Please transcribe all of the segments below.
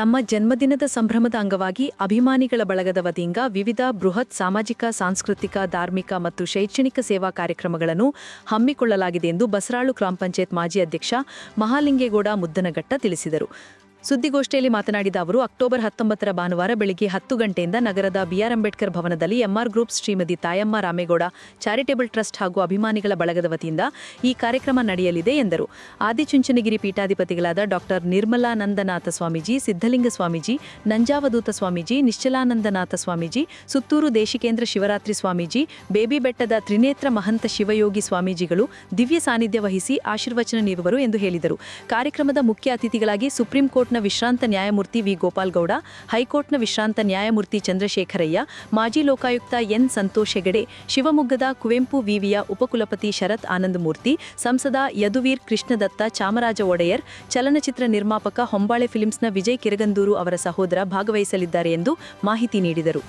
ತಮ್ಮ ಜನ್ಮದಿನದ ಸಂಭ್ರಮದ ಅಂಗವಾಗಿ ಅಭಿಮಾನಿಗಳ ಬಳಗದ ವತಿಯಿಂದ ವಿವಿಧ ಬೃಹತ್ ಸಾಮಾಜಿಕ, ಸಾಂಸ್ಕೃತಿಕ, ಧಾರ್ಮಿಕ ಮತ್ತು ಶೈಕ್ಷಣಿಕ ಸೇವಾ ಕಾರ್ಯಕ್ರಮಗಳನ್ನು ಹಮ್ಮಿಕೊಳ್ಳಲಾಗಿದೆ ಎಂದು ಬಸರಾಳು ಗ್ರಾಮ ಪಂಚಾಯತ್ ಮಾಜಿ ಅಧ್ಯಕ್ಷ ಮಹಾಲಿಂಗೇಗೌಡ ಮುದ್ದನಘಟ್ಟ ತಿಳಿಸಿದರು. ಸುದ್ದಿಗೋಷ್ಠಿಯಲ್ಲಿ ಮಾತನಾಡಿದ ಅವರು, ಅಕ್ಟೋಬರ್ ಹತ್ತೊಂಬತ್ತರ ಭಾನುವಾರ ಬೆಳಿಗ್ಗೆ ಹತ್ತು ಗಂಟೆಯಿಂದ ನಗರದ ಬಿಆರ್ ಅಂಬೇಡ್ಕರ್ ಭವನದಲ್ಲಿ MR group Shrimati Thayamma Ramegowda charitable trust ಹಾಗೂ ಅಭಿಮಾನಿಗಳ ಬಳಗದ ವತಿಯಿಂದ ಈ ಕಾರ್ಯಕ್ರಮ ನಡೆಯಲಿದೆ ಎಂದರು. ಆದಿಚುಂಚನಗಿರಿ ಪೀಠಾಧಿಪತಿಗಳಾದ ಡಾಕ್ಟರ್ ನಿರ್ಮಲಾನಂದನಾಥ ಸ್ವಾಮೀಜಿ, ಸಿದ್ಧಲಿಂಗ ಸ್ವಾಮೀಜಿ ನಂಜಾವಧೂತ ಸ್ವಾಮೀಜಿ, ನಿಶ್ಚಲಾನಂದನಾಥ ಸ್ವಾಮೀಜಿ, ಸುತ್ತೂರು ದೇಶಿಕೇಂದ್ರ ಶಿವರಾತ್ರಿ ಸ್ವಾಮೀಜಿ, ಬೇಬಿ ಬೆಟ್ಟದ ತ್ರಿನೇತ್ರ ಮಹಂತ ಶಿವಯೋಗಿ ಸ್ವಾಮೀಜಿಗಳು ದಿವ್ಯ ಸಾನ್ನಿಧ್ಯ ವಹಿಸಿ ಆಶೀರ್ವಚನ ನೀಡುವರು ಎಂದು ಹೇಳಿದರು. ಕಾರ್ಯಕ್ರಮದ ಮುಖ್ಯ ಅತಿಥಿಗಳಾಗಿ ಸುಪ್ರೀಂ ಕೋರ್ಟ್ನ ವಿಶ್ರಾಂತ ನ್ಯಾಯಮೂರ್ತಿ ವಿ. ಗೋಪಾಲ್ ಗೌಡ, ಹೈಕೋರ್ಟ್ನ ವಿಶ್ರಾಂತ ನ್ಯಾಯಮೂರ್ತಿ ಚಂದ್ರಶೇಖರಯ್ಯ, ಮಾಜಿ ಲೋಕಾಯುಕ್ತ ಎನ್. ಸಂತೋಷ್ ಹೆಗಡೆ, ಶಿವಮೊಗ್ಗದ ಕುವೆಂಪು ವಿವಿಯ ಉಪಕುಲಪತಿ ಶರತ್ ಆನಂದಮೂರ್ತಿ ಸಂಸದ ಯದುವೀರ್ ಕೃಷ್ಣದತ್ತ ಚಾಮರಾಜ ಒಡೆಯರ್, ಚಲನಚಿತ್ರ ನಿರ್ಮಾಪಕ ಹೊಂಬಾಳೆ ಫಿಲ್ಮ್ಸ್ನ ವಿಜಯ್ ಕಿರಗಂದೂರು ಅವರ ಸಹೋದರ ಭಾಗವಹಿಸಲಿದ್ದಾರೆ ಎಂದು ಮಾಹಿತಿ ನೀಡಿದರು.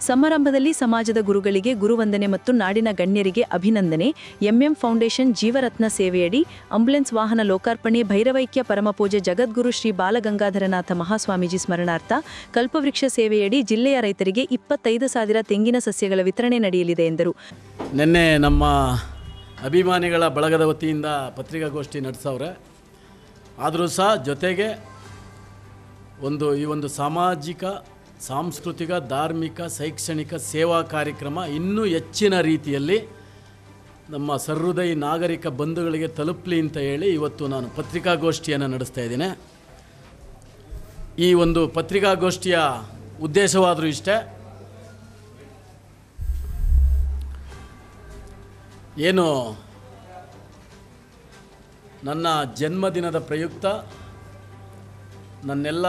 ಸಮಾರಂಭದಲ್ಲಿ ಸಮಾಜದ ಗುರುಗಳಿಗೆ ಗುರುವಂದನೆ ಮತ್ತು ನಾಡಿನ ಗಣ್ಯರಿಗೆ ಅಭಿನಂದನೆ. ಎಂಎಂ ಫೌಂಡೇಶನ್ ಜೀವರತ್ನ ಸೇವೆಯಡಿ ಆಂಬುಲೆನ್ಸ್ ವಾಹನ ಲೋಕಾರ್ಪಣೆ, ಭೈರವೈಕ್ಯ ಪರಮಪೂಜೆ ಜಗದ್ಗುರು ಶ್ರೀ ಬಾಲಗಂಗಾಧರನಾಥ ಮಹಾಸ್ವಾಮೀಜಿ ಸ್ಮರಣಾರ್ಥ. ಕಲ್ಪವೃಕ್ಷ ಸೇವೆಯಡಿ ಜಿಲ್ಲೆಯ ರೈತರಿಗೆ ಇಪ್ಪತ್ತೈದು ಸಾವಿರ ತೆಂಗಿನ ಸಸ್ಯಗಳ ವಿತರಣೆ ನಡೆಯಲಿದೆ ಎಂದರು. ನಿನ್ನೆ ನಮ್ಮ ಅಭಿಮಾನಿಗಳ ಬಳಗದ ವತಿಯಿಂದ ಪತ್ರಿಕಾಗೋಷ್ಠಿ ನಡೆಸವ್ರೆ. ಆದರೂ ಸಹ ಜೊತೆಗೆ ಒಂದು ಈ ಒಂದು ಸಾಮಾಜಿಕ ಸಾಂಸ್ಕೃತಿಕ, ಧಾರ್ಮಿಕ, ಶೈಕ್ಷಣಿಕ ಸೇವಾ ಕಾರ್ಯಕ್ರಮ ಇನ್ನೂ ಹೆಚ್ಚಿನ ರೀತಿಯಲ್ಲಿ ನಮ್ಮ ಸರ್ಹೃದಯ ನಾಗರಿಕ ಬಂಧುಗಳಿಗೆ ತಲುಪಲಿ ಅಂತ ಹೇಳಿ ಇವತ್ತು ನಾನು ಪತ್ರಿಕಾಗೋಷ್ಠಿಯನ್ನು ನಡೆಸ್ತಾ ಇದ್ದೀನಿ. ಈ ಒಂದು ಪತ್ರಿಕಾಗೋಷ್ಠಿಯ ಉದ್ದೇಶವಾದರೂ ಇಷ್ಟೇ, ಏನು ನನ್ನ ಜನ್ಮದಿನದ ಪ್ರಯುಕ್ತ ನನ್ನೆಲ್ಲ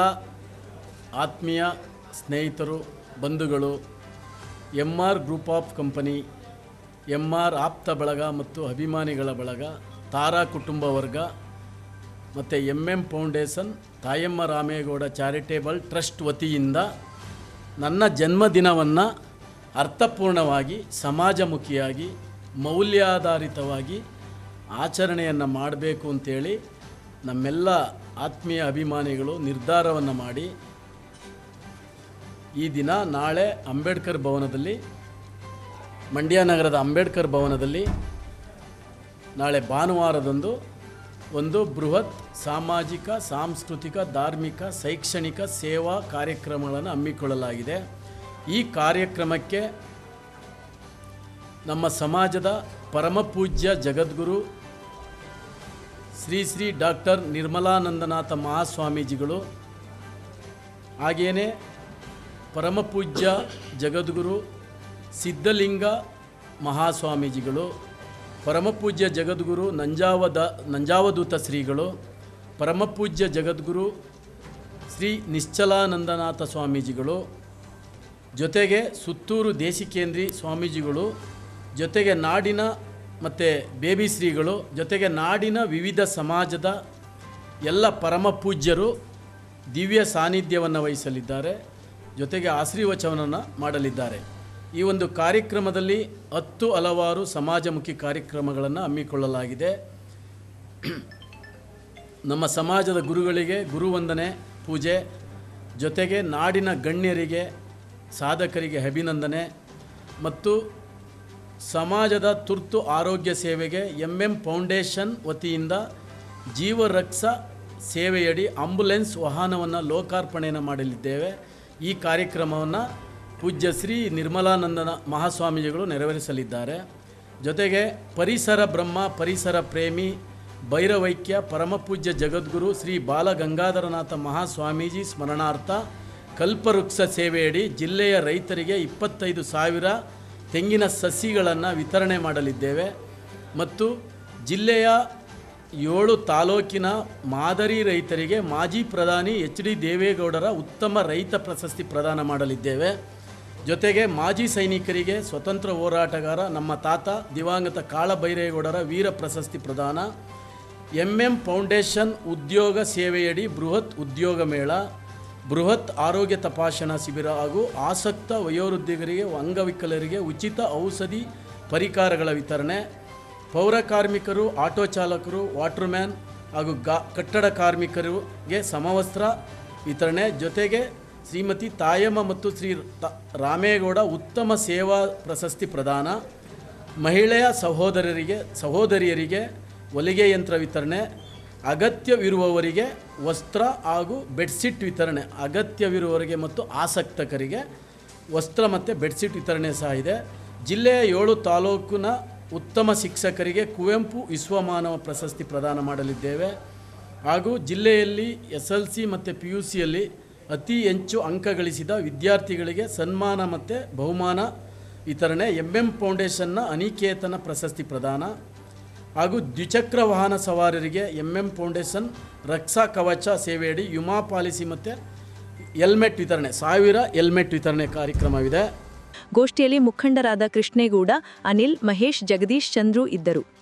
ಆತ್ಮೀಯ ಸ್ನೇಹಿತರು, ಬಂಧುಗಳು M R group of company M R ಆಪ್ತ ಬಳಗ ಮತ್ತು ಅಭಿಮಾನಿಗಳ ಬಳಗ, ತಾರಾ ಕುಟುಂಬ ವರ್ಗ, ಮತ್ತು M M foundation Tayamma Ramegowda charitable trust ವತಿಯಿಂದ ನನ್ನ ಜನ್ಮದಿನವನ್ನು ಅರ್ಥಪೂರ್ಣವಾಗಿ, ಸಮಾಜಮುಖಿಯಾಗಿ, ಮೌಲ್ಯಾಧಾರಿತವಾಗಿ ಆಚರಣೆಯನ್ನು ಮಾಡಬೇಕು ಅಂತೇಳಿ ನಮ್ಮೆಲ್ಲ ಆತ್ಮೀಯ ಅಭಿಮಾನಿಗಳು ನಿರ್ಧಾರವನ್ನು ಮಾಡಿ ಈ ದಿನ ನಾಳೆ ಅಂಬೇಡ್ಕರ್ ಭವನದಲ್ಲಿ, ಮಂಡ್ಯ ನಗರದ ಅಂಬೇಡ್ಕರ್ ಭವನದಲ್ಲಿ ನಾಳೆ ಭಾನುವಾರದಂದು ಒಂದು ಬೃಹತ್ ಸಾಮಾಜಿಕ, ಸಾಂಸ್ಕೃತಿಕ, ಧಾರ್ಮಿಕ, ಶೈಕ್ಷಣಿಕ ಸೇವಾ ಕಾರ್ಯಕ್ರಮಗಳನ್ನು ಹಮ್ಮಿಕೊಳ್ಳಲಾಗಿದೆ. ಈ ಕಾರ್ಯಕ್ರಮಕ್ಕೆ ನಮ್ಮ ಸಮಾಜದ ಪರಮಪೂಜ್ಯ ಜಗದ್ಗುರು ಶ್ರೀ ಶ್ರೀ ಡಾಕ್ಟರ್ ನಿರ್ಮಲಾನಂದನಾಥ ಮಹಾಸ್ವಾಮೀಜಿಗಳು ಹಾಗೆಯೇ ಪರಮಪೂಜ್ಯ ಜಗದ್ಗುರು ಸಿದ್ಧಲಿಂಗ ಮಹಾಸ್ವಾಮೀಜಿಗಳು ಪರಮಪೂಜ್ಯ ಜಗದ್ಗುರು ನಂಜಾವದ ನಂಜಾವಧೂತ ಶ್ರೀಗಳು ಪರಮಪೂಜ್ಯ ಜಗದ್ಗುರು ಶ್ರೀ ನಿಶ್ಚಲಾನಂದನಾಥ ಸ್ವಾಮೀಜಿಗಳು, ಜೊತೆಗೆ ಸುತ್ತೂರು ದೇಶಿಕೇಂದ್ರಿ ಸ್ವಾಮೀಜಿಗಳು, ಜೊತೆಗೆ ನಾಡಿನ ಮತ್ತು ಬೇಬಿ ಶ್ರೀಗಳು, ಜೊತೆಗೆ ನಾಡಿನ ವಿವಿಧ ಸಮಾಜದ ಎಲ್ಲ ಪರಮಪೂಜ್ಯರು ದಿವ್ಯ ಸಾನ್ನಿಧ್ಯವನ್ನು ವಹಿಸಲಿದ್ದಾರೆ. ಜೊತೆಗೆ ಆಶೀರ್ವಚನವನ್ನು ಮಾಡಲಿದ್ದಾರೆ. ಈ ಒಂದು ಕಾರ್ಯಕ್ರಮದಲ್ಲಿ ಹತ್ತು ಹಲವಾರು ಸಮಾಜಮುಖಿ ಕಾರ್ಯಕ್ರಮಗಳನ್ನು ಹಮ್ಮಿಕೊಳ್ಳಲಾಗಿದೆ. ನಮ್ಮ ಸಮಾಜದ ಗುರುಗಳಿಗೆ ಗುರುವಂದನೆ, ಪೂಜೆ, ಜೊತೆಗೆ ನಾಡಿನ ಗಣ್ಯರಿಗೆ, ಸಾಧಕರಿಗೆ ಅಭಿನಂದನೆ ಮತ್ತು ಸಮಾಜದ ತುರ್ತು ಆರೋಗ್ಯ ಸೇವೆಗೆ ಎಂ ಎಂ ಫೌಂಡೇಶನ್ ವತಿಯಿಂದ ಜೀವರಕ್ಷ ಸೇವೆಯಡಿ ಆಂಬುಲೆನ್ಸ್ ವಾಹನವನ್ನು ಲೋಕಾರ್ಪಣೆಯನ್ನು ಮಾಡಲಿದ್ದೇವೆ. ಈ ಕಾರ್ಯಕ್ರಮವನ್ನು ಪೂಜ್ಯ ಶ್ರೀ ನಿರ್ಮಲಾನಂದನ ಮಹಾಸ್ವಾಮೀಜಿಗಳು ನೆರವೇರಿಸಲಿದ್ದಾರೆ. ಜೊತೆಗೆ ಪರಿಸರ ಬ್ರಹ್ಮ, ಪರಿಸರ ಪ್ರೇಮಿ, ಭೈರವೈಕ್ಯ, ಪರಮಪೂಜ್ಯ ಜಗದ್ಗುರು ಶ್ರೀ ಬಾಲಗಂಗಾಧರನಾಥ ಮಹಾಸ್ವಾಮೀಜಿ ಸ್ಮರಣಾರ್ಥ ಕಲ್ಪವೃಕ್ಷ ಸೇವೆಯಡಿ ಜಿಲ್ಲೆಯ ರೈತರಿಗೆ ಇಪ್ಪತ್ತೈದು ಸಾವಿರ ತೆಂಗಿನ ಸಸಿಗಳನ್ನು ವಿತರಣೆ ಮಾಡಲಿದ್ದೇವೆ. ಮತ್ತು ಜಿಲ್ಲೆಯ ಏಳು ತಾಲೂಕಿನ ಮಾದರಿ ರೈತರಿಗೆ ಮಾಜಿ ಪ್ರಧಾನಿ ಎಚ್ ಡಿ ದೇವೇಗೌಡರ ಉತ್ತಮ ರೈತ ಪ್ರಶಸ್ತಿ ಪ್ರದಾನ ಮಾಡಲಿದ್ದೇವೆ. ಜೊತೆಗೆ ಮಾಜಿ ಸೈನಿಕರಿಗೆ ಸ್ವತಂತ್ರ ಹೋರಾಟಗಾರ ನಮ್ಮ ತಾತ ದಿವಂಗತ ಕಾಳಭೈರೇಗೌಡರ ವೀರ ಪ್ರಶಸ್ತಿ ಪ್ರದಾನ. ಎಂ ಎಂ ಫೌಂಡೇಶನ್ ಉದ್ಯೋಗ ಸೇವೆಯಡಿ ಬೃಹತ್ ಉದ್ಯೋಗ ಮೇಳ, ಬೃಹತ್ ಆರೋಗ್ಯ ತಪಾಸಣಾ ಶಿಬಿರ ಹಾಗೂ ಆಸಕ್ತ ವಯೋವೃದ್ಧಿಗರಿಗೆ ಅಂಗವಿಕಲರಿಗೆ ಉಚಿತ ಔಷಧಿ ಪರಿಕರಗಳ ವಿತರಣೆ ಪೌರ ಕಾರ್ಮಿಕರು, ಆಟೋ ಚಾಲಕರು, ವಾಟರ್ಮ್ಯಾನ್ ಹಾಗೂ ಗಾ, ಕಟ್ಟಡ ಕಾರ್ಮಿಕರಿಗೆ ಸಮವಸ್ತ್ರ ವಿತರಣೆ ಜೊತೆಗೆ ಶ್ರೀಮತಿ ತಾಯಮ್ಮ ಮತ್ತು ಶ್ರೀ ರಾಮೇಗೌಡ ಉತ್ತಮ ಸೇವಾ ಪ್ರಶಸ್ತಿ ಪ್ರದಾನ, ಮಹಿಳೆಯ ಸಹೋದರರಿಗೆ, ಸಹೋದರಿಯರಿಗೆ ಹೊಲಿಗೆ ಯಂತ್ರ ವಿತರಣೆ, ಅಗತ್ಯವಿರುವವರಿಗೆ ವಸ್ತ್ರ ಹಾಗೂ ಬೆಡ್ಶೀಟ್ ವಿತರಣೆ, ಅಗತ್ಯವಿರುವವರಿಗೆ ಮತ್ತು ಆಸಕ್ತಕರಿಗೆ ವಸ್ತ್ರ ಮತ್ತು ಬೆಡ್ಶೀಟ್ ವಿತರಣೆ ಸಹ ಇದೆ. ಜಿಲ್ಲೆಯ ಏಳು ತಾಲೂಕಿನ ಉತ್ತಮ ಶಿಕ್ಷಕರಿಗೆ ಕುವೆಂಪು ವಿಶ್ವಮಾನವ ಪ್ರಶಸ್ತಿ ಪ್ರದಾನ ಮಾಡಲಿದ್ದೇವೆ. ಹಾಗೂ ಜಿಲ್ಲೆಯಲ್ಲಿ ಎಸ್ ಎಲ್ ಸಿ ಮತ್ತು ಪಿ ಯು ಸಿಯಲ್ಲಿ ಅತಿ ಹೆಚ್ಚು ಅಂಕ ಗಳಿಸಿದ ವಿದ್ಯಾರ್ಥಿಗಳಿಗೆ ಸನ್ಮಾನ ಮತ್ತು ಬಹುಮಾನ ವಿತರಣೆ ಎಂ ಎಂ ಫೌಂಡೇಶನ್ನ ಅನಿಕೇತನ ಪ್ರಶಸ್ತಿ ಪ್ರದಾನ. ಹಾಗೂ ದ್ವಿಚಕ್ರ ವಾಹನ ಸವಾರರಿಗೆ ಎಂ ಎಂ ಫೌಂಡೇಶನ್ ರಕ್ಷಾ ಕವಚ ಸೇವೆಯಡಿ ವಿಮಾ ಪಾಲಿಸಿ ಮತ್ತು ಹೆಲ್ಮೆಟ್ ವಿತರಣೆ, ಸಾವಿರ ಹೆಲ್ಮೆಟ್ ವಿತರಣೆ ಕಾರ್ಯಕ್ರಮವಿದೆ. ಗೋಷ್ಠಿಯಲ್ಲಿ ಮುಖಂಡರಾದ ಕೃಷ್ಣೇಗೌಡ ಅನಿಲ್ ಮಹೇಶ್ ಜಗದೀಶ್ ಚಂದ್ರು ಇದ್ದರು.